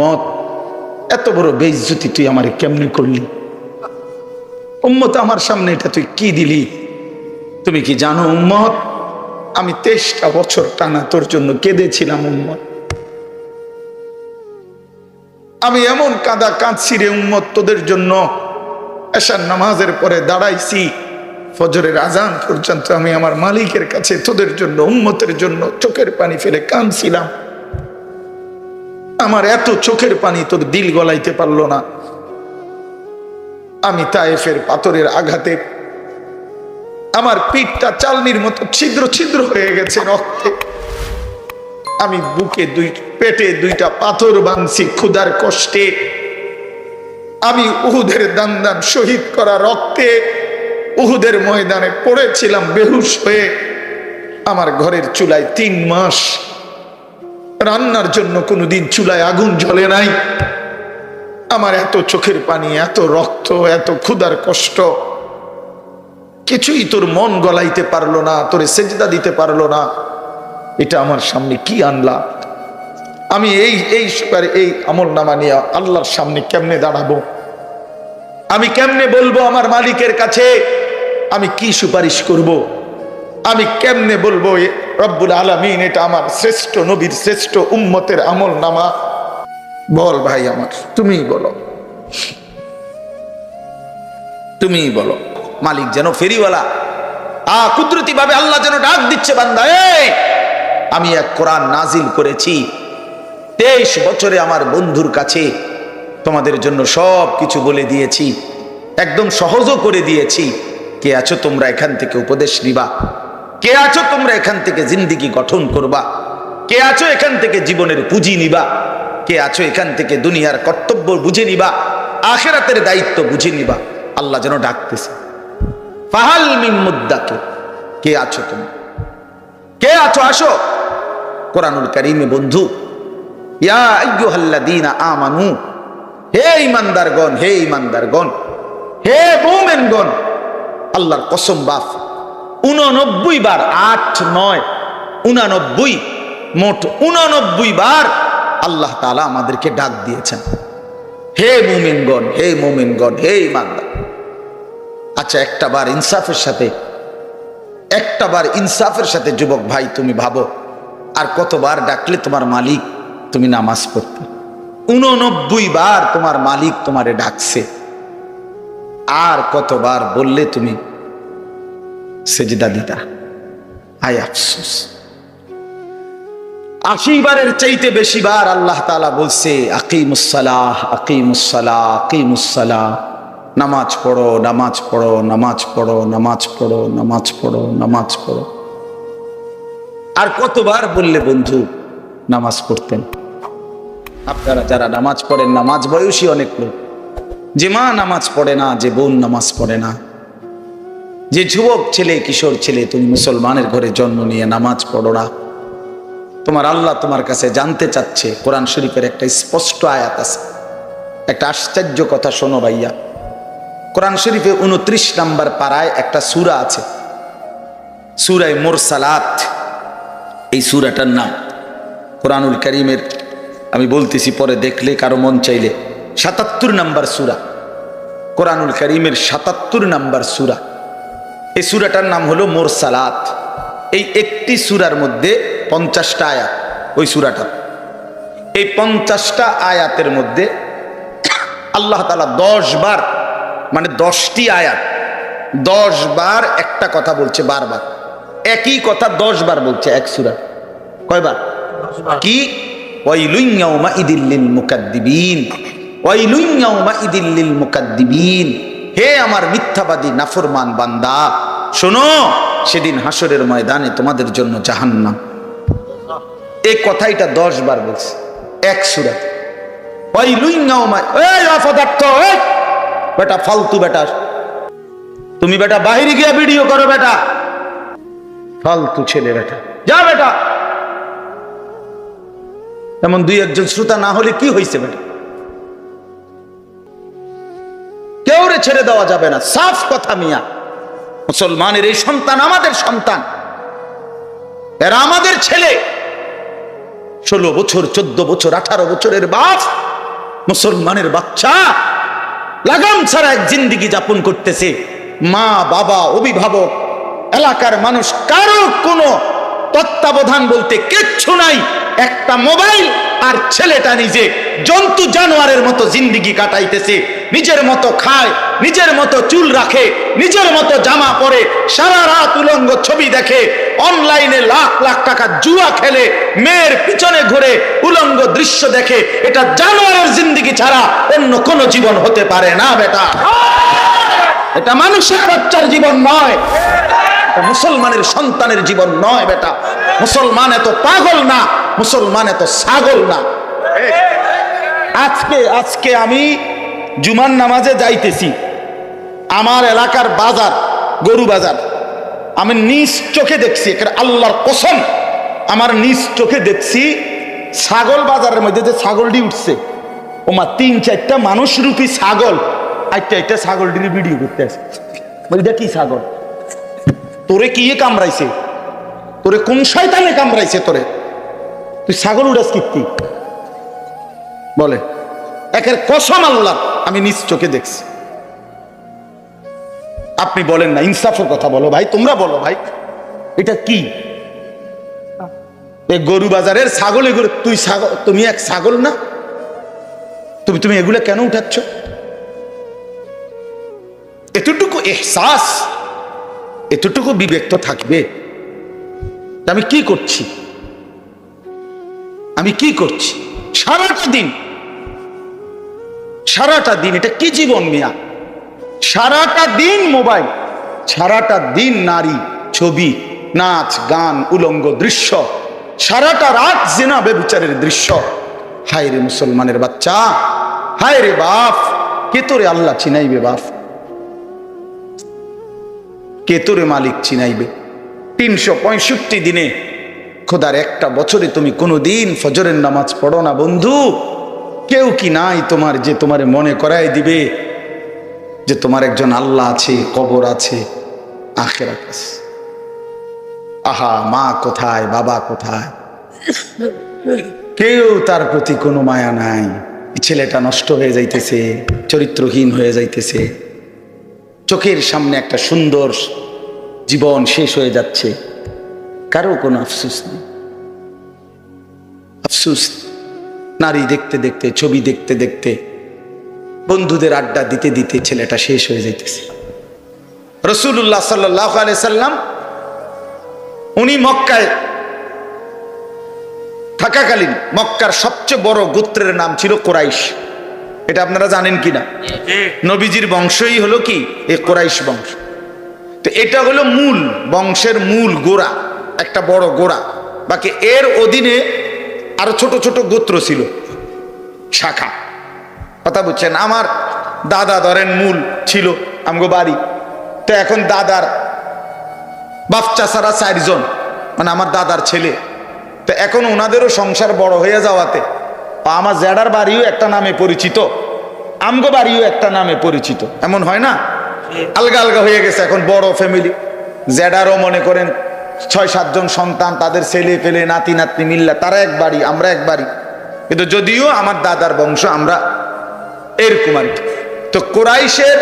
মত, এত বড় বেইজ্জতি তুই আমারে কেমনি করলি? উম্মত আমার সামনে এটা তুই কি দিলি? তুমি কি জানো উম্মত, আমি তেইশটা বছর টানা তোর জন্য কেঁদেছিলাম উম্মত। আমি এমন কাদা কাঁদছি রে উম্মত তোদের জন্য। এসার নামাজের পরে দাঁড়াইছি, ফজরের আজান পর্যন্ত আমি আমার মালিকের কাছে তোদের জন্য, উম্মতের জন্য চোখের পানি ফেলে কাঁদছিলাম। আমার এত চোখের পানি তোর দিল গলাইতে পারল না। আমি তায়েফের পাথরের আঘাতে আমার পিঠটা চালনির মতো ছিদ্র ছিদ্র হয়ে গেছে রক্তে। আমি বুকে দুই, পেটে দুইটা পাথর বাঁধছি ক্ষুধার কষ্টে। আমি উহুদের দান দান শহীদ করা রক্তে উহুদের ময়দানে পড়েছিলাম বেহুশ হয়ে। আমার ঘরের চুলায় তিন মাস রান্নার জন্য কোনোদিন চুলায় আগুন জ্বলে নাই। আমার এত চোখের পানি, এত রক্ত, এত ক্ষুধার কষ্ট। কিছুই তোর মন গলাইতে পারল না, তোরে সেজদা দিতে পারল না। এটা আমার সামনে কি আনলা? আমি এই এই এই আমল নামা নিয়ে আল্লাহর সামনে কেমনে দাঁড়াবো? আমি কেমনে বলব আমার মালিকের কাছে? আমি কি সুপারিশ করব। আমি কেমনে বলব রব্বুল আলমিন, এটা আমার শ্রেষ্ঠ নবীর শ্রেষ্ঠ উম্মতের আমল নামা। বল ভাই আমার, তুমিই বলো। তুমিই বলো। মালিক যেন ফেরিওয়ালা। আ কুদরতি ভাবে আল্লাহ যেন ডাক দিচ্ছে বান্দা আমি এক কোরআন নাজিল করেছি। তেইশ বছরে আমার বন্ধুর কাছে তোমাদের জন্য সব কিছু বলে দিয়েছি। একদম সহজও করে দিয়েছি। কে আছো তোমরা এখান থেকে উপদেশ নিবা। কে আছো তোমরা এখান থেকে জিন্দিগি গঠন করবা? কে আছো এখান থেকে জীবনের পুঁজি নিবা? কে আছো এখান থেকে দুনিয়ার কর্তব্য বুঝে নিবা? আখেরাতের দায়িত্ব বুঝে নিবা? আল্লাহ যেন ডাকতেছে। ফাহাল মিন মুদ্দাকে। কে আছো তুমি কে আছো? আসো। কোরআনুল কারিমে বন্ধু, ইয়া আমানু, হে ইমানদারগণ হে ইমানদারগণ হে মুমিনগণ, আল্লাহর কসম বাপ উননব্বই বার, আট, নয়, উনানব্বই, মোট উননব্বই বার আল্লাহ তালা আমাদেরকে ডাক দিয়েছেন। হে মুমিনগণ হে মুমিনগণ, হে ইমানদার। আচ্ছা একটা বার ইনসাফের সাথে, একটা বার ইনসাফের সাথে যুবক ভাই, তুমি ভাবো, আর কতবার ডাকলে তোমার মালিক তুমি নামাজ পড়তে? উননব্বই বার তোমার মালিক তোমারে ডাকছে। আর কতবার বললে তুমি সেজদা দিতা আয় আফসোস। আশি বারের চাইতে বেশি বার আল্লাহ তাআলা বলছে আকিমুসালাহ আকিমুসালাহ আকিমুসালাহ নামাজ পড়ো নামাজ পড়ো নামাজ পড়ো নামাজ পড়ো নামাজ পড়ো নামাজ পড়ো। আর কতবার বললে বন্ধু, নামাজ পড়তেন? আপনারা যারা নামাজ পড়েন, নামাজ বয়সী অনেক লোক। যে মা নামাজ পড়ে না, যে বোন নামাজ পড়ে না। যে যুবক ছেলে, কিশোর ছেলে, তুমি মুসলমানের ঘরে জন্ম নিয়ে নামাজ পড়ো না তোমার আল্লাহ তোমার কাছে জানতে চাচ্ছে, কোরআন শরীফের একটা স্পষ্ট আয়াত আছে। একটা আশ্চর্য কথা শোনো ভাইয়া। কোরআন শরীফে উনত্রিশ নাম্বার পাড়ায় একটা সুরা আছে। সুরায় মোরসালাত। এই সুরাটার নাম কোরআনুল করিমের, আমি বলতেছি পরে দেখলে কারও মন চাইলে। সাতাত্তর নাম্বার সুরা। কোরআনুল করিমের সাতাত্তর নাম্বার সুরা। এই সুরাটার নাম হলো মোরসালাত। এই একটি সুরার মধ্যে পঞ্চাশটা আয়াত ওই সুরাটা। এই পঞ্চাশটা আয়াতের মধ্যে আল্লাহ তালা দশ বার মানে দশটি আয়াত দশ বার একটা কথা বলছে বারবার। একই কথা দশ বার বলছে এক সুরা। কয়বার? কি? ওয়াইলুইয়াউমা ইদিল্লিল মুকাদ্দিবিন। ওয়াইলুইয়াউমা ইদিল্লিল মুকাদ্দিবিন। হে আমার মিথ্যাবাদী, নাফরমান বান্দা, শোনো, সেদিন হাসরের ময়দানে তোমাদের জন্য জাহান্নাম। এই কথাইটা দশ বার বলছে, এক সুরাত বেটা, ফালতু তুমি বেটা গিয়া ভিডিও করো বেটা। ফালতু ছেলে বেটা। যা বেটা। এমন দুই একজন শ্রোতা না হলে কি হয়েছে বেটা? কেউ রে ছেড়ে দেওয়া যাবে না। সাফ কথা মিয়া। মুসলমানের এই সন্তান আমাদের সন্তান। এরা আমাদের ছেলে। ষোলো বছর, চোদ্দ বছর, আঠারো বছরের বাপ মুসলমানের বাচ্চা। লাগাম ছাড়া এক জিন্দিগি যাপন করতেছে। মা, বাবা, অভিভাবক, এলাকার মানুষ কারও কোনো তত্ত্বাবধান বলতে কিচ্ছু নাই। একটা মোবাইল আর ছেলেটা নিজে জন্তু জানোয়ারের মতো জিন্দিগি কাটাইতেছে। নিজের মতো খায়, নিজের মতো চুল রাখে, নিজের মতো জামা পরে, সারা রাত উলঙ্গ ছবি দেখে, অনলাইনে লাখ লাখ টাকা জুয়া খেলে, মেয়ের পিছনে ঘুরে উলঙ্গ দৃশ্য দেখে। এটা জানোয়ারের জিন্দিগি ছাড়া অন্য কোনো জীবন হতে পারে না, বেটা। এটা মানুষের বাচ্চার জীবন নয়। মুসলমানের সন্তানের জীবন নয়, বেটা। মুসলমান এত পাগল না। মুসলমান এত ছাগল না। আজকে আজকে আমি জুমার নামাজে যাইতেছি। আমার এলাকার বাজার, গরু বাজার। আমি নিজ চোখে দেখছি আল্লাহর কসম, আমার নিজ চোখে দেখছি ছাগল বাজারের মধ্যে যে ছাগলটি উঠছে। ওমা, তিন, চারটা মানুষ রূপী ছাগল? একটা একটা ছাগলটির ভিডিও করতে আছে। বলি, দেখ কি ছাগল? তোরে কি কামড়াইছে? তোরে কোন শয়তানে কামড়াইছে তোরে? তুই ছাগল উড়াস কীর্তি বলে, একের কসম আল্লাহ, আমি নিজ চোখে দেখছি। আপনি বলেন না, ইনসাফের কথা বলো ভাই, তোমরা বলো ভাই, এটা কি? গরু বাজারের ছাগল, এগুলো তুই ছাগল, তুমি এক ছাগল না? তুমি তুমি এগুলো কেন উঠাচ্ছ? এতটুকু এহসাস, এতটুকু বিবেক তো থাকবে। আমি কি করছি? আমি কি করছি? সারাটা দিন। সারাটা দিন, এটা কি জীবন মিয়া? সারাটা দিন মোবাইল, সারাটা দিন নারী, ছবি, নাচ, গান, উলঙ্গ দৃশ্য, সারাটা রাত জেনা বেবিচারের দৃশ্য। হায় রে মুসলমানের বাচ্চা, হায় রে বাপ, কে তোরে আল্লাহ চিনাইবে বাপ? কে তোরে মালিক চিনাইবে? তিনশো পঁয়ষট্টি দিনে খোদার একটা বছরে তুমি কোনোদিন ফজরের নামাজ পড়ো না, বন্ধু। কেউ কি নাই তোমার যে তোমার মনে করাই দিবে যে তোমার একজন আল্লাহ আছে, কবর আছে আখের আকাশ আহা, মা কোথায়, বাবা কোথায়? কেউ তার প্রতি কোনো মায়া নাই। ছেলেটা নষ্ট হয়ে যাইতেছে, চরিত্রহীন হয়ে যাইতেছে। চোখের সামনে একটা সুন্দর জীবন শেষ হয়ে যাচ্ছে। কারও কোনো আফসুস নেই। আফসুস নারী দেখতে দেখতে ছবি দেখতে দেখতে বন্ধুদের আড্ডা দিতে দিতে ছেলেটা শেষ হয়ে যাইতেছে। রসুল্লাহ সাল্লাহ সাল্লাম উনি মক্কায় থাকাকালীন মক্কার সবচেয়ে বড় গোত্রের নাম ছিল কোরাইশ। এটা আপনারা জানেন কিনা? নবীজির বংশই হলো কি? এ কোরাইশ বংশ। তো এটা হলো মূল বংশের মূল গোড়া। একটা বড় গোড়া। বাকি এর অধীনে আরও ছোট ছোট গোত্র ছিল। শাখা। কথা বুঝছেন? আমার দাদা ধরেন মূল ছিল আমগো বাড়ি। তো এখন দাদার বাচ্চা ছাড়া চারজন মানে আমার দাদার ছেলে। তো এখন ওনাদেরও সংসার বড় হয়ে যাওয়াতে বা আমার জ্যাডার বাড়িও একটা নামে পরিচিত আমগো বাড়িও একটা নামে পরিচিত। এমন হয় না? আলগা আলগা হয়ে গেছে এখন বড় ফ্যামিলি জ্যাডারও মনে করেন ছয় সাতজন সন্তান, তাদের ছেলে, পেলে, নাতি, নাতনি মিল্লা, তারা এক বাড়ি আমরা এক বাড়ি কিন্তু যদিও আমার দাদার বংশ, আমরা এরকম আর তো কোরাইশের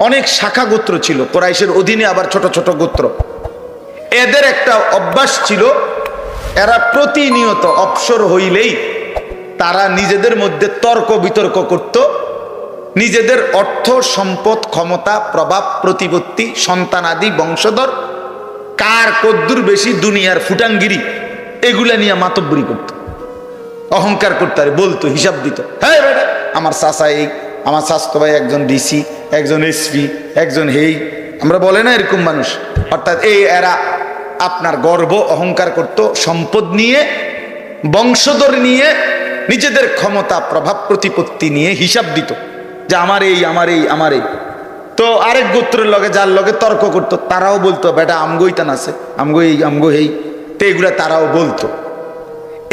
অনেক শাখা গোত্র ছিল, কোরাইশের অধীনে আবার ছোট ছোট গোত্র। এদের একটা অভ্যাস ছিল, এরা প্রতিনিয়ত অবসর হইলেই তারা নিজেদের মধ্যে তর্ক বিতর্ক করত, নিজেদের অর্থ, সম্পদ, ক্ষমতা, প্রভাব, প্রতিপত্তি সন্তানাদি বংশধর কার কদ্দুর বেশি দুনিয়ার ফুটাঙ্গিরি? এগুলা নিয়ে মাতব্বরি করত। অহংকার করতে, আরে বলতো, হিসাব দিত। হ্যাঁ আমার চাষা এই, আমার স্বাস্থ্য ভাই একজন ডিসি, একজন এসপি, একজন হেই। আমরা বলে না এরকম মানুষ। অর্থাৎ এই এরা আপনার গর্ব, অহংকার করত, সম্পদ নিয়ে, বংশধর নিয়ে, নিজেদের ক্ষমতা, প্রভাব, প্রতিপত্তি নিয়ে হিসাব দিত। যে আমার এই আমার এই আমার এই। তো আরেক গোত্রের লগে, যার লগে তর্ক করতো, তারাও বলতো, বেটা আমগোই তান আছে, আমগো এই আমগো এই তো এগুলা তারাও বলতো।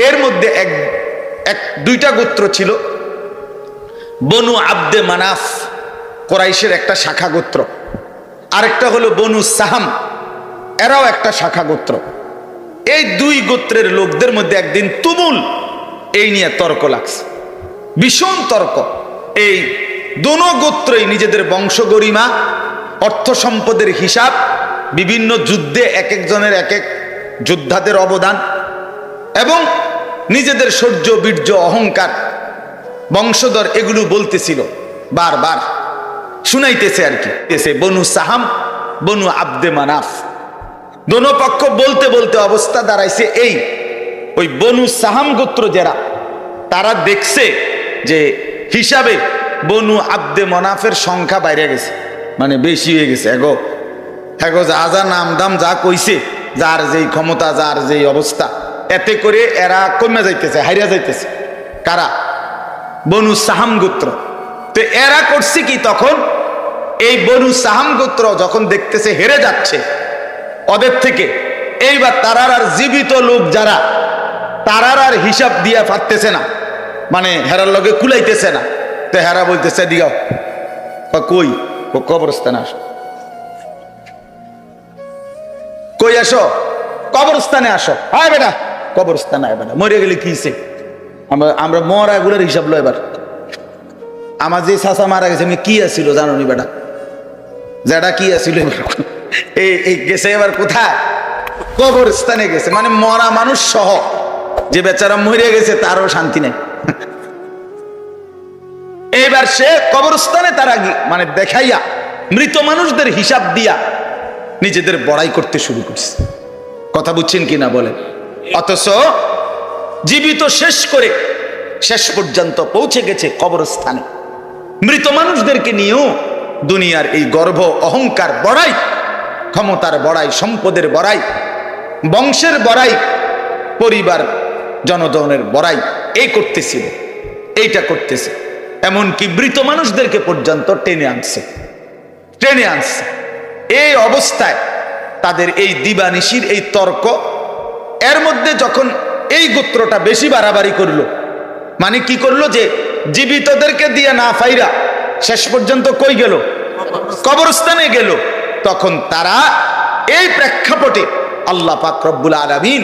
এর মধ্যে এক এক, দুইটা গোত্র ছিল, বনু আব্দে মানাফ, কোরাইশের একটা শাখা গোত্র। আরেকটা হলো বনু সাহাম, এরাও একটা শাখা গোত্র। এই দুই গোত্রের লোকদের মধ্যে একদিন তুমুল এই নিয়ে তর্ক লাগছে। ভীষণ তর্ক। এই দোনো গোত্রই নিজেদের বংশ গরিমা, অর্থ সম্পদের হিসাব, বিভিন্ন যুদ্ধে এক একজনের এক এক যোদ্ধাদের অবদান এবং নিজেদের সৌর্য বীর্য, অহংকার বংশধর এগুলো বলতেছিল বারবার। শুনাইতেছে আর কি। এসে বনু সাহাম, বনু আব্দে মানাফ। দোনো পক্ষ বলতে বলতে অবস্থা দাঁড়াইছে এই, ওই বনু সাহাম গোত্র যারা, তারা দেখছে যে হিসাবে বনু আব্দে মনাফের সংখ্যা বাইরে গেছে। মানে বেশি হয়ে গেছে। এগো এগো, যা যা নাম দাম যা কইছে, যার যেই ক্ষমতা, যার যেই অবস্থা, এতে করে এরা কমে যাইতেছে, হাইরা যাইতেছে। কারা? বনু সাহাম গোত্র। তো এরা করছে কি তখন? এই বনু সাহাম গোত্র যখন দেখতেছে হেরে যাচ্ছে, ওদের থেকে, এইবার তারার আর জীবিত লোক যারা, তারার আর হিসাব দিয়া পারতেছে না। মানে হেরার লগে কুলাইতেছে না। তো হেরা বলতেছে কই? ও কবরস্থানে আসো। কই আসো? কবরস্থানে আসো। আয় বেটা। কবরস্থানে আয় বেটা। মরে গেলে কি হইছে? আমরা আমরা মরা এগুলোর হিসাব লো এবার। আমার যে চাচা মারা গেছে, আমি কি আসছিল জানো নি বেটা? যেটা কি আসছিল এই এই গেছে এবার কোথায়? কবরস্থানে গেছে। মানে মরা মানুষ সহ। যে বেচারা মরে গেছে, তারও শান্তি নেই। এইবার সে কবরস্থানে তারা মানে দেখাইয়া মৃত মানুষদের হিসাব দিয়া নিজেদের বড়াই করতে শুরু করছে। কথা বুঝছেন কি না বলে অথচ জীবিত শেষ করে শেষ পর্যন্ত পৌঁছে গেছে কবরস্থানে। মৃত মানুষদেরকে নিয়েও দুনিয়ার এই গর্ভ অহংকার বড়াই, ক্ষমতার বড়াই, সম্পদের বড়াই, বংশের বড়াই, পরিবার জনজনের বড়াই, এই করতেছিল, এইটা করতেছে। এমনকি মৃত মানুষদেরকে পর্যন্ত টেনে আনছে। টেনে আনছে। এই অবস্থায় তাদের এই দিবানিশির এই তর্ক, এর মধ্যে যখন এই গোত্রটা বেশি বাড়াবাড়ি করল মানে কি করল যে জীবিতদেরকে দিয়ে না ফাইরা শেষ পর্যন্ত কই গেল? কবরস্থানে গেল। তখন তারা এই প্রেক্ষাপটে আল্লাহ রব্বুল আলামিন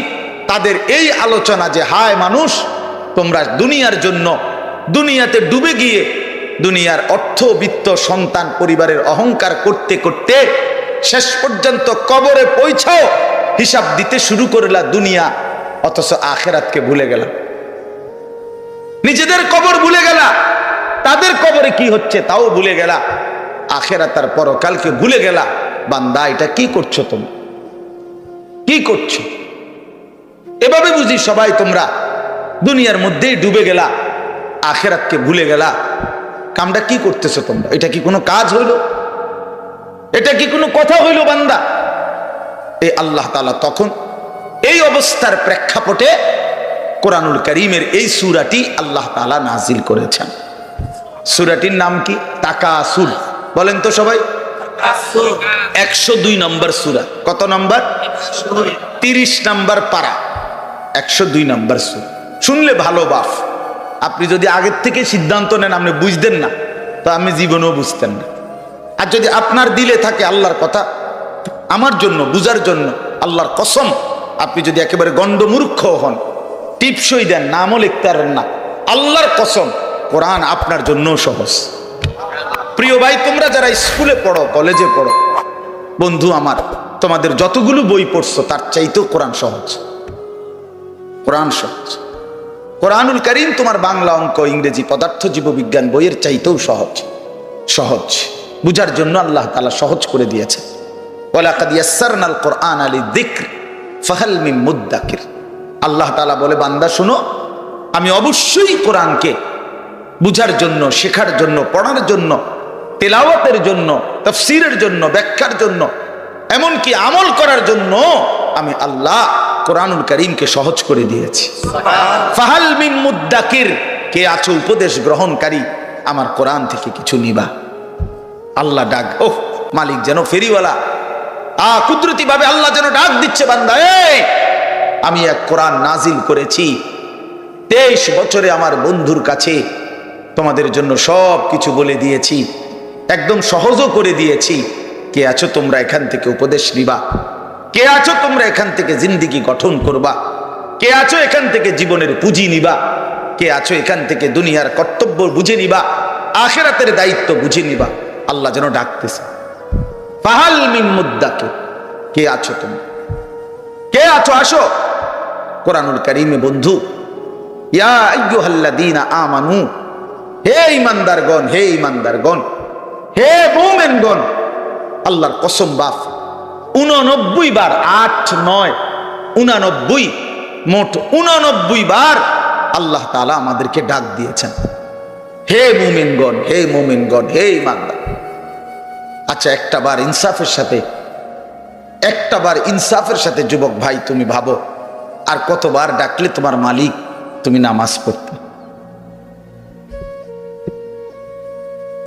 তাদের এই আলোচনা যে, হায় মানুষ, তোমরা দুনিয়ার জন্য দুনিয়াতে ডুবে গিয়ে দুনিয়ার অর্থ বিত্ত সন্তান পরিবারের অহংকার করতে করতে শেষ পর্যন্ত কবরে পৌঁছাও, হিসাব দিতে শুরু করলা দুনিয়া, অথচ আখেরাতকে ভুলে গেলাম নিজেদের কবর ভুলে গেলা, তাদের কবরে কি হচ্ছে তাও ভুলে গেলা। আখেরা তার পরকালকে ভুলে গেলা, বান্দা, এটা কি করছ তুমি? কি করছ? এভাবে বুঝি সবাই তোমরা দুনিয়ার মধ্যেই ডুবে গেলা। আখেরাতকে ভুলে গেলা। কামটা কি করতেছো তোমরা? এটা কি কোনো কাজ হইল? এটা কি কোনো কথা হইল বান্দা? এই আল্লাহ তালা তখন এই অবস্থার প্রেক্ষাপটে কোরআনুল করিমের এই সুরাটি আল্লাহ তালা নাজিল করেছেন। সুরাটির নাম কি? তাকাসুর বলেন তো সবাই। একশো দুই নম্বর সুরা। কত নম্বর? তিরিশ নম্বর পারা। একশো দুই নম্বর সুরা। শুনলে ভালো বাফ। আপনি যদি আগের থেকে সিদ্ধান্ত নেন, আপনি বুঝতেন না, তো আপনি জীবনেও বুঝতেন না। আর যদি আপনার দিলে থাকে আল্লাহর কথা, আমার জন্য, বুঝার জন্য আল্লাহর কসম, আপনি যদি একেবারে গণ্ডমূর্খ হন, টিপসই দেন, নামও লিখতে পারেন না, আল্লাহর কসম, কোরআন আপনার জন্য সহজ। প্রিয় ভাই, তোমরা যারা স্কুলে পড়ো, কলেজে পড়ো, বন্ধু আমার, তোমাদের যতগুলো বই পড়ছো, তার চাইতেও কোরআন সহজ। কোরআন সহজ। কোরআনুল করিম তোমার বাংলা অঙ্ক, ইংরেজি পদার্থ, জীববিজ্ঞান বইয়ের চাইতেও সহজ। সহজ। বুঝার জন্য আল্লাহ তালা সহজ করে দিয়েছে। কোরআন আলী আল্লাহ তালা বলে, বান্দা, শুনো, আমি অবশ্যই কোরআনকে বুঝার জন্য, শেখার জন্য, পড়ার জন্য, তেলাওয়াতের জন্য, তফসিরের জন্য, ব্যাখ্যার জন্য, এমনকি আমল করার জন্য আমি আল্লাহ কোরআনুল করিমকে সহজ করে দিয়েছি। ফাহাল মিন মুদ্দাকির, কে আছো উপদেশ গ্রহণকারী, আমার কোরআন থেকে কিছু নিবা। আল্লাহ ডাক, ওহ, মালিক যেন ফেরিওয়ালা। আ কুদরতি ভাবে আল্লাহ যেন ডাক দিচ্ছে বান্দা আমি এক কোরআন নাজিল করেছি। তেইশ বছরে আমার বন্ধুর কাছে তোমাদের জন্য সব কিছু বলে দিয়েছি। একদম সহজও করে দিয়েছি। কে আছো তোমরা এখান থেকে উপদেশ নিবা। কে আছো তোমরা এখান থেকে জিন্দিগি গঠন করবা? কে আছো এখান থেকে জীবনের পুঁজি নিবা? কে আছো এখান থেকে দুনিয়ার কর্তব্য বুঝে নিবা? আখেরাতের দায়িত্ব বুঝে নিবা? আল্লাহ যেন ডাকতেছে। ফাহাল মিন মুদ্দাকে। কে আছো তুমি? কে আছো? আসো। কোরআনুল কারিমে বন্ধু, ইয়া আমানু, হে ইমানদারগণ হে ইমানদারগণ হে মুমিনগণ, আল্লাহর কসম বাপ উননব্বই বার, আট, নয়, উনানব্বই, মোট উনানব্বই বার আল্লাহ তাআলা আমাদেরকে ডাক দিয়েছেন। হে মুমিনগণ হে মুমিনগণ, হে ইমানদার। আচ্ছা একটা বার ইনসাফের সাথে, একটা বার ইনসাফের সাথে যুবক ভাই, তুমি ভাবো, আর কতবার ডাকলে তোমার মালিক তুমি নামাজ পড়তে?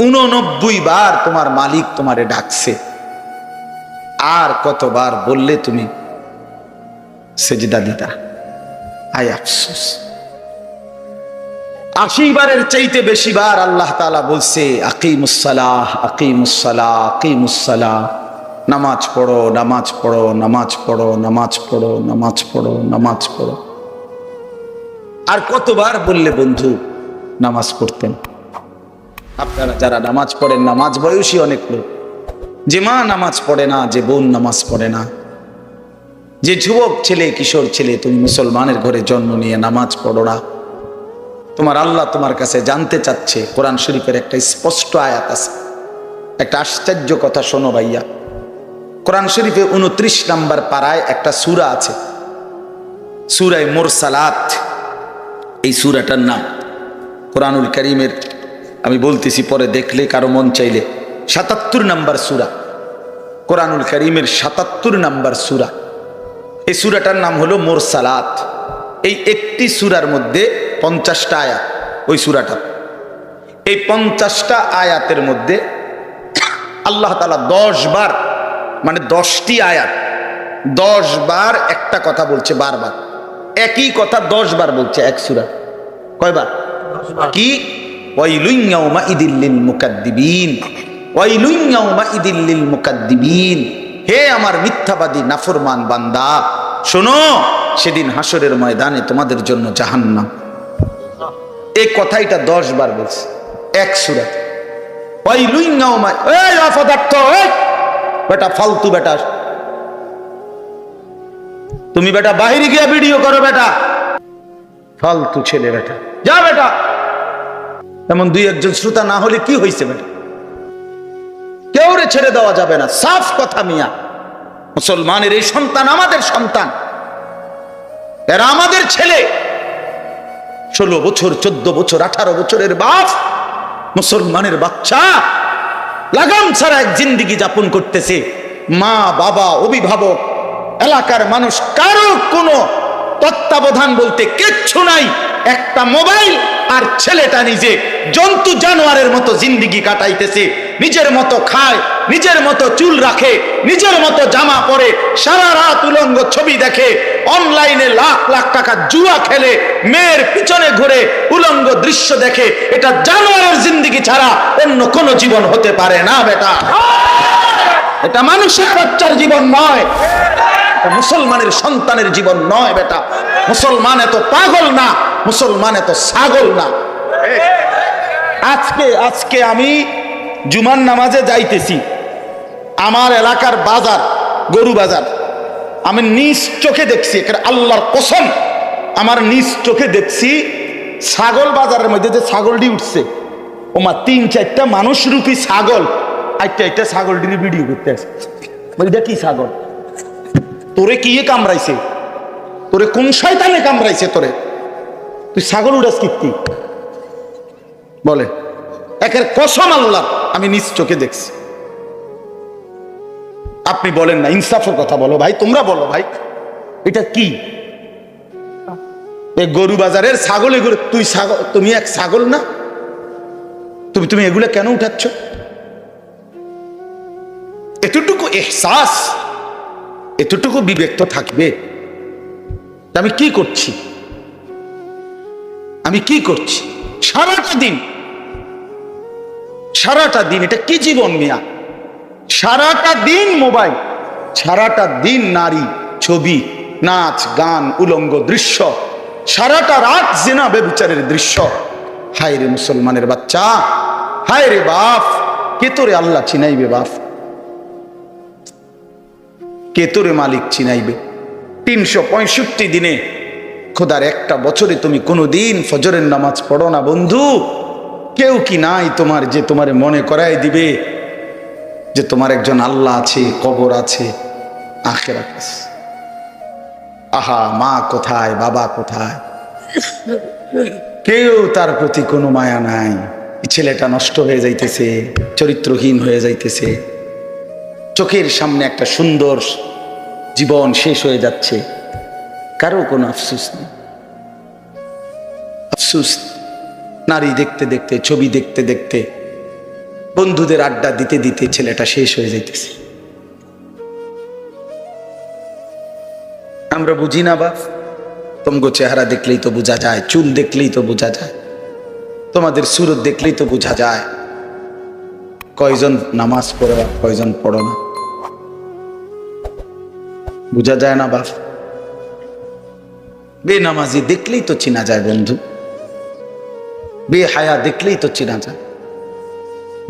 উননব্বই বার তোমার মালিক তোমারে ডাকছে। আর কতবার বললে তুমি সেজদা দিতা? আয় আফসোস। আশি বারের চাইতে বেশি বার আল্লাহ তাআলা বলছে আকিমুসালাহ আকিমুসালাহ আকিমুসালাহ নামাজ পড়ো নামাজ পড়ো নামাজ পড়ো নামাজ পড়ো নামাজ পড়ো নামাজ পড়ো। আর কতবার বললে বন্ধু, নামাজ পড়তেন? আপনারা যারা নামাজ পড়েন, নামাজ বয়সী অনেক লোক। যে মা নামাজ পড়ে না, যে বোন নামাজ পড়ে না। যে যুবক ছেলে, কিশোর ছেলে, তুমি মুসলমানের ঘরে জন্ম নিয়ে নামাজ পড়ো না। তোমার আল্লাহ তোমার কাছে জানতে চাচ্ছে, কোরআন শরীফের একটা স্পষ্ট আয়াত আছে। একটা আশ্চর্য কথা শোনো ভাইয়া। কোরআন শরীফে উনত্রিশ নাম্বার পাড়ায় একটা সুরা আছে। সুরায় মোরসালাত। এই সুরাটার নাম কোরআনুল করিমের। আমি বলতেছি পরে দেখলে কারও মন চাইলে। সাতাত্তর নাম্বার সুরা। কোরআনুল করিমের সাতাত্তর নাম্বার সুরা। এই সুরাটার নাম হলো মোরসালাত। এই একটি সুরার মধ্যে পঞ্চাশটা আয়াত ওই সুরাটা। এই পঞ্চাশটা আয়াতের মধ্যে আল্লাহ তালা দশ বার মানে দশটি আয়াত দশ বার একটা কথা বলছে বারবার। একই কথা দশ বার বলছে এক সুরা। কয়বার? কি? ওয়াইলুইয়াউমা ইদিল্লিল মুকাদ্দিবিন। হে আমার মিথ্যাবাদী, নাফরমান বান্দা, শোনো, সেদিন হাসরের ময়দানে তোমাদের জন্য জাহান্নাম। এই কথাইটা দশ বার বলছে, এক সুরাত। ফালতু তুমি বেটা গিয়ে ভিডিও করো বেটা। ফালতু ছেলে বেটা। যা বেটা। এমন দুই একজন শ্রোতা না হলে কি হয়েছে বেটা? কেউ রে ছেড়ে দেওয়া যাবে না। সাফ কথা মিয়া। মুসলমানের এই সন্তান আমাদের সন্তান। এরা আমাদের ছেলে। ষোলো বছর, চোদ্দ বছর, আঠারো বছরের বাপ মুসলমানের বাচ্চা। লাগাম ছাড়া এক জিন্দিগি যাপন করতেছে। মা, বাবা, অভিভাবক, এলাকার মানুষ কারও কোনো তত্ত্বাবধান বলতে কিচ্ছু নাই। একটা মোবাইল আর ছেলেটা নিজে জন্তু জানোয়ারের মতো জিন্দিগি কাটাইতেছে। নিজের মতো খায়, নিজের মতো চুল রাখে, নিজের মতো জামা পরে, সারা রাত উলঙ্গ ছবি দেখে, অনলাইনে লাখ লাখ টাকা জুয়া খেলে, মেয়ের পিছনে ঘুরে উলঙ্গ দৃশ্য দেখে। এটা জানোয়ারের জিন্দিগি ছাড়া অন্য কোনো জীবন হতে পারে না, বেটা। এটা মানুষের বাচ্চার জীবন নয়। এটা মুসলমানের সন্তানের জীবন নয় বেটা। মুসলমান এত পাগল না, মুসলমান এত ছাগল না। আজকে আজকে আমি জুমার নামাজে যাইতেছি। আমার এলাকার বাজার, গরু বাজার। আমি নিজ চোখে দেখছি এখানে আল্লাহর কসম। আমার নিজ চোখে দেখছি ছাগল বাজারের মধ্যে যে ছাগলটি উঠছে। ওমা, তিন, চারটা মানুষ রূপী ছাগল। একটা একটা ছাগলটির ভিডিও করতে আছে। বলি কি ছাগল। তোরে কি কামড়াইছে? তোরে কোন শয়তানে কামড়াইছে তোরে? তুই ছাগল উড়াস কীর্তি বলে, একের কসম আল্লাহ, আমি নিজ চোখে দেখছি। আপনি বলেন না, ইনসাফের কথা বলো ভাই, তোমরা বলো ভাই, এটা কি? গরু বাজারের ছাগল এগুলো, তুই ছাগল, তুমি এক ছাগল না? তুমি তুমি এগুলো কেন উঠাচ্ছ? এতটুকু এহসাস এতটুকু বিবেক তো থাকবে আমি কি করছি? আমি কি করছি? সারাটা দিন। সারাটা দিন, এটা কি জীবন মিয়া? সারাটা দিন মোবাইল, সারাটা দিন নারী, ছবি, নাচ, গান, উলঙ্গ দৃশ্য, সারাটা রাত জেনা বেবিচারের দৃশ্য। হায় রে মুসলমানের বাচ্চা হায় রে বাপ, কে তোরে আল্লাহ চিনাইবে বাপ? কে তোরে মালিক চিনাইবে? তিনশো পঁয়ষট্টি দিনে, খোদার একটা বছরে তুমি কোনোদিন ফজরের নামাজ পড়ো না বন্ধু। কেউ কি নাই তোমার যে তোমার মনে করাই দিবে? যে তোমার একজন আল্লাহ আছে, কবর আছে আখের আহা, মা কোথায়, বাবা কোথায়? কেউ তার প্রতি কোনো মায়া নাই। ছেলেটা নষ্ট হয়ে যাইতেছে, চরিত্রহীন হয়ে যাইতেছে। চোখের সামনে একটা সুন্দর জীবন শেষ হয়ে যাচ্ছে। কারও কোনো আফসুস নেই। আফসুস, নারী দেখতে দেখতে, ছবি দেখতে দেখতে, বন্ধুদের আড্ডা দিতে দিতে ছেলেটা শেষ হয়ে যাইতেছে। আমরা বুঝি না বাপ তোমাকে চেহারা দেখলেই তো বোঝা যায়, চুল দেখলেই তো বোঝা যায়, তোমাদের সুরত দেখলেই তো বোঝা যায়। কয়জন নামাজ পড়ো কয়জন পড়ো না। বোঝা যায় না বাপ। বেনামাজি দেখলেই তো চেনা যায় বন্ধু। বে হায়া দেখলেই তো চেনা যায়।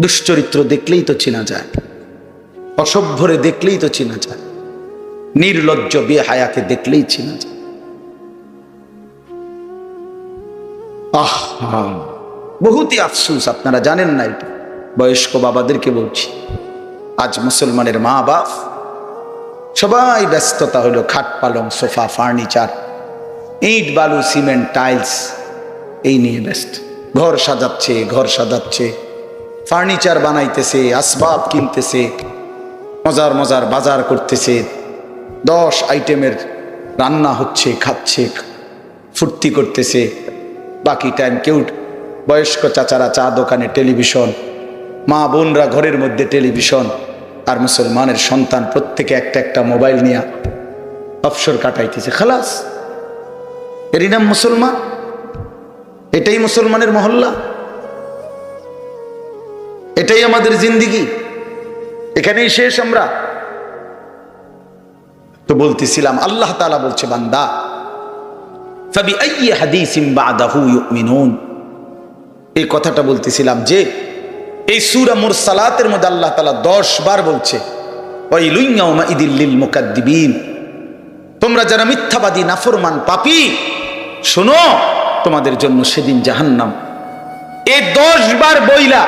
দুশ্চরিত্র দেখলেই তো চেনা যায়। অসভ্যরে দেখলেই তো চেনা যায়। নির্লজ্জ বে হায়াকে দেখলেই চেনা যায়। আহ বহুতই আফসুস, আপনারা জানেন না এটা। বয়স্ক বাবাদেরকে বলছি। আজ মুসলমানের মা বাপ সবাই ব্যস্ততা হলো, খাট পালং, সোফা, ফার্নিচার, ইট, বালু, সিমেন্ট, টাইলস, এই নিয়ে ব্যস্ত। ঘর সাজাচ্ছে ঘর সাজাচ্ছে, ফার্নিচার বানাইতেছে, আসবাব কিনতেছে, মজার মজার বাজার করতেছে, দশ আইটেমের রান্না হচ্ছে, খাচ্ছে, ফুর্তি করতেছে, বাকি টাইম কেউ, বয়স্ক চাচারা চা দোকানে টেলিভিশন, মা বোনরা ঘরের মধ্যে টেলিভিশন আর মুসলমানের সন্তান প্রত্যেকে একটা একটা মোবাইল নিয়ে অফসর কাটাইতেছে, খালাস। এরই নাম মুসলমান? এটাই মুসলমানের মহল্লা? এটাই আমাদের জিন্দিগি? এখানেই শেষ আমরা। তো বলতেছিলাম, আল্লাহ তালা বলছে, বান্দা এই কথাটা বলতেছিলাম যে এই সূরা মুরসালাতের মধ্যে আল্লাহ তাআলা 10 বার বলছে মুকাদ্দিবিন। তোমরা যারা মিথ্যাবাদী, নাফরমান, পাপি, শোনো, তোমাদের জন্য সেদিন জাহান্নাম। এই 10 বার বইলা,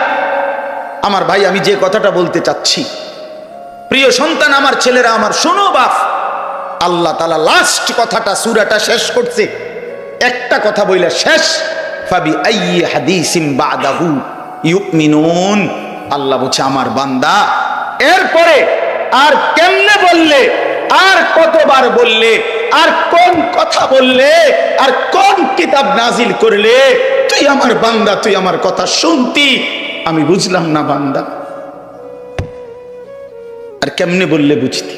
আমার ভাই, আমি যে কথাটা বলতে চাচ্ছি, প্রিয় সন্তান, আমার ছেলেরা, আমার শোনো বাপ, আল্লাহ তালা লাস্ট কথাটা, সুরাটা শেষ করছে। একটা কথা বইলা শেষ, ফাবি আইয়ি হাদিসিম বাদাহু। ইউমিনুন। আল্লাহ বলছে, আমার বান্দা, এরপরে আর কেমনে বললে, আর কতবার বললে, আর কোন কথা বললে, আর কোন কিতাব নাজিল করলে, তুই আমার বান্দা, তুই আমার কথা শুনতি? আমি বুঝলাম না বান্দা। আর কেমনে বললে বুঝতি?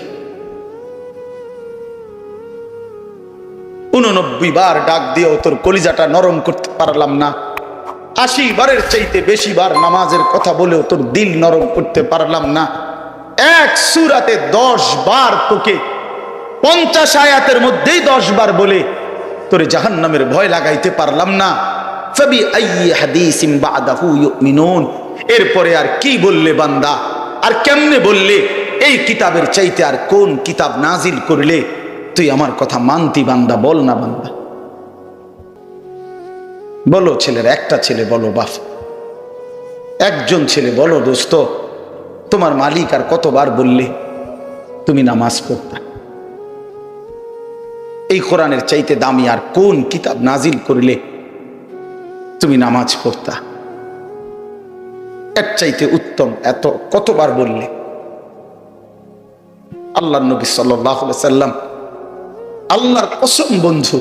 উননব্বই বার ডাক দিয়েও তোর কলিজাটা নরম করতে পারলাম না। আশি বারের চাইতে বেশি বার নামাজের কথা বলেও তোর দিল নরম করতে পারলাম না। এক সুরাতে দশ বার তোকে পঞ্চাশ আয়াতের মধ্যেই দশ বার বলে তোরে জাহান্নামের ভয় লাগাইতে পারলাম না। এরপরে আর কি বললে বান্দা? আর কেমনে বললে? এই কিতাবের চাইতে আর কোন কিতাব নাজিল করলে? তুই আমার কথা মানতি বান্দা, বল না বান্দা। বলো ছেলের, একটা ছেলে বলো বাপ। একজন ছেলে বলো দোস্ত, তোমার মালিক আর কতবার বললে তুমি নামাজ পড়তা? এই কোরআনের চাইতে দামি আর কোন কিতাব নাজিল করলে তুমি নামাজ পড়তা? এর চাইতে উত্তম এত কতবার বললে? আল্লাহ নবী সাল্লাম আল্লাহর কসম বন্ধু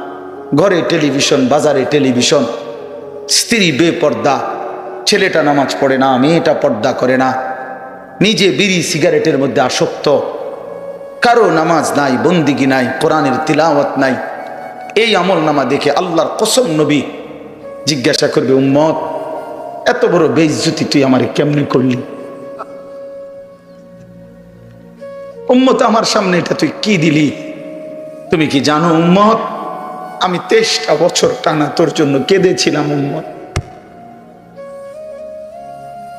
ঘরে টেলিভিশন, বাজারে টেলিভিশন, স্ত্রী বেপর্দা, ছেলেটা নামাজ পড়ে না, মেয়েটা পর্দা করে না, নিজে বিড়ি সিগারেটের মধ্যে আসক্ত, কারও নামাজ নাই, বন্দিগি নাই, কোরআনের তিলাওয়াত নাই, এই আমল নামা দেখে আল্লাহর কসম নবী জিজ্ঞাসা করবে, উম্মত, এত বড় বেইজ্জতি তুই আমারে কেমনে করলি? উম্মত, আমার সামনে এটা তুই কি দিলি? তুমি কি জানো, উম্মত আমি তেইশটা বছর টানা তোর জন্য কেঁদেছিলাম, উম্মত।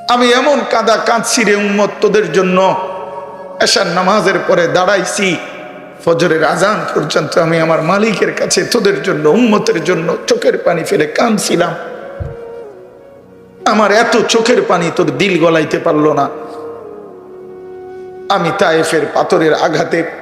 আমি এমন কাদা কাঁদছি রে, উম্মত, তোদের জন্য। এসার নামাজের পরে দাঁড়াইছি, ফজরের আজান পর্যন্ত আমি আমার মালিকের কাছে তোদের জন্য, উম্মতের জন্য চোখের পানি ফেলে কাঁদছিলাম। আমার এত চোখের পানি তোর দিল গলাইতে পারল না। আমি তায়েফের পাথরের আঘাতে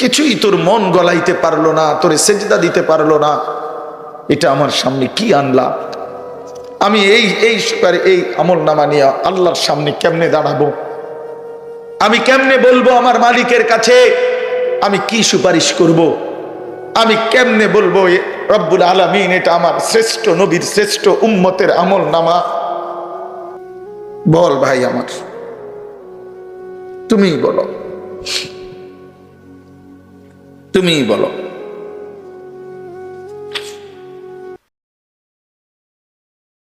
কিছুই তোর মন গলাইতে পারল না, তোরে সেজদা দিতে পারল না। এটা আমার সামনে কি আনলা? আমি এই এই এই আমল নামা নিয়ে আল্লাহর সামনে কেমনে দাঁড়াবো? আমি কেমনে বলব আমার মালিকের কাছে? আমি কি সুপারিশ করব। আমি কেমনে বলব রব্বুল আলমিন, এটা আমার শ্রেষ্ঠ নবীর শ্রেষ্ঠ উম্মতের আমল নামা? বল ভাই আমার, তুমিই বলো। তুমিই বলো।